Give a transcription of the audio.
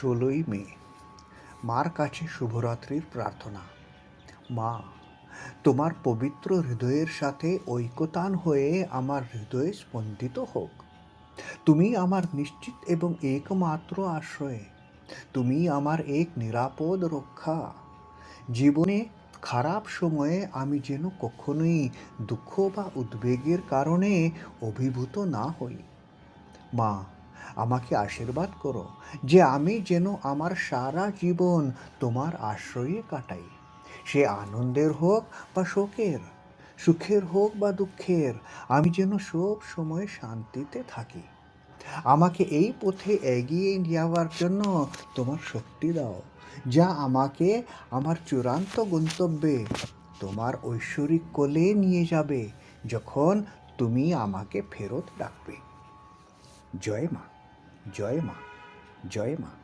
ষোলোই মে, মার কাছে শুভরাত্রির প্রার্থনা। মা, তোমার পবিত্র হৃদয়ের সাথে ঐক্যতান হয়ে আমার হৃদয়ে স্পন্দিত হোক। তুমি আমার নিশ্চিত এবং একমাত্র আশ্রয়। তুমি আমার এক নিরাপদ রক্ষা। জীবনে খারাপ সময়ে আমি যেন কখনোই দুঃখ বা উদ্বেগের কারণে অভিভূত না হই। মা আমাকে আশীর্বাদ করো যে আমি যেন আমার সারা জীবন তোমার আশ্রয়ে কাটাই। সে আনন্দের হোক বা শোকের, সুখের হোক বা দুঃখের, আমি যেন সব সময় শান্তিতে থাকি। আমাকে এই পথে এগিয়ে যাওয়ার জন্য তোমার শক্তি দাও, যা আমাকে আমার চূড়ান্ত গন্তব্যে, তোমার ঐশ্বরিক কোলে নিয়ে যাবে, যখন তুমি আমাকে ফেরত ডাকবে। জয় মা। জয় মা জয় মা।